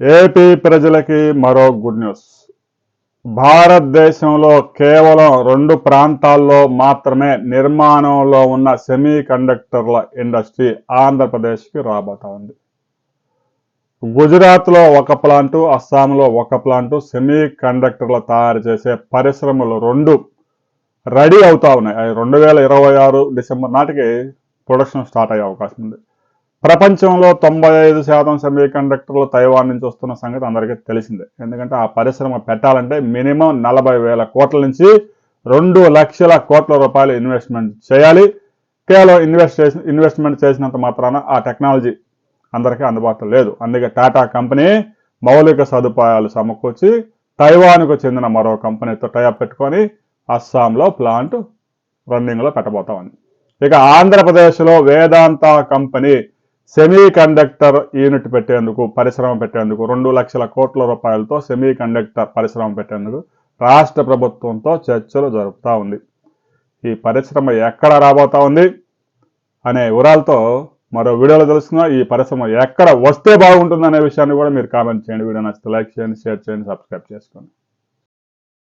AP ప్రజలకి మరో good news. భారతదేశంలో కేవలం రెండు ప్రాంతాల్లో మాత్రమే నిర్మాణంలో ఉన్న సెమీ కండక్టర్ల ఇండస్ట్రీ ఆంధ్రప్రదేశ్కి రాబోతా ఉంది. గుజరాత్లో ఒక ప్లాంటు అస్సాంలో ఒక ప్లాంటు సెమీ కండక్టర్లు తయారు చేసే పరిశ్రమలు రెండు రెడీ అవుతా ఉన్నాయి. అవి రెండు వేల ఇరవై ఆరు డిసెంబర్ నాటికి ప్రొడక్షన్ స్టార్ట్ అయ్యే అవకాశం ఉంది. ప్రపంచంలో తొంభై ఐదు శాతం సెమీ కండక్టర్లు తైవాన్ నుంచి వస్తున్న సంగతి అందరికీ తెలిసిందే. ఎందుకంటే ఆ పరిశ్రమ పెట్టాలంటే మినిమం నలభై వేల కోట్ల నుంచి రెండు లక్షల కోట్ల రూపాయలు ఇన్వెస్ట్మెంట్ చేయాలి. కేవలం ఇన్వెస్ట్ చేసి ఇన్వెస్ట్మెంట్ చేసినంత మాత్రాన ఆ టెక్నాలజీ అందరికీ అందుబాటులో లేదు. అందుకే టాటా కంపెనీ మౌలిక సదుపాయాలు సమకూర్చి తైవాన్కు చెందిన మరో కంపెనీతో టైఅప్ పెట్టుకొని అస్సాంలో ప్లాంట్ రన్నింగ్లో పెట్టబోతామని ఇక ఆంధ్రప్రదేశ్లో Vedanta company semiconductor unit పెట్టేందుకు పరిశ్రమ పెట్టేందుకు రెండు లక్షల కోట్ల రూపాయలతో సెమీ కండక్టర్ పరిశ్రమ పెట్టేందుకు రాష్ట్ర ప్రభుత్వంతో చర్చలు జరుపుతూ ఉంది. ఈ పరిశ్రమ ఎక్కడ రాబోతా ఉంది అనే వివరాలతో మరో వీడియోలో తెలుసుకుందాం. ఈ పరిశ్రమ ఎక్కడ వస్తే బాగుంటుంది అనే విషయాన్ని కూడా మీరు కామెంట్ చేయండి. వీడియో నచ్చితే లైక్ చేయండి షేర్ చేయండి సబ్స్క్రైబ్ చేసుకోండి.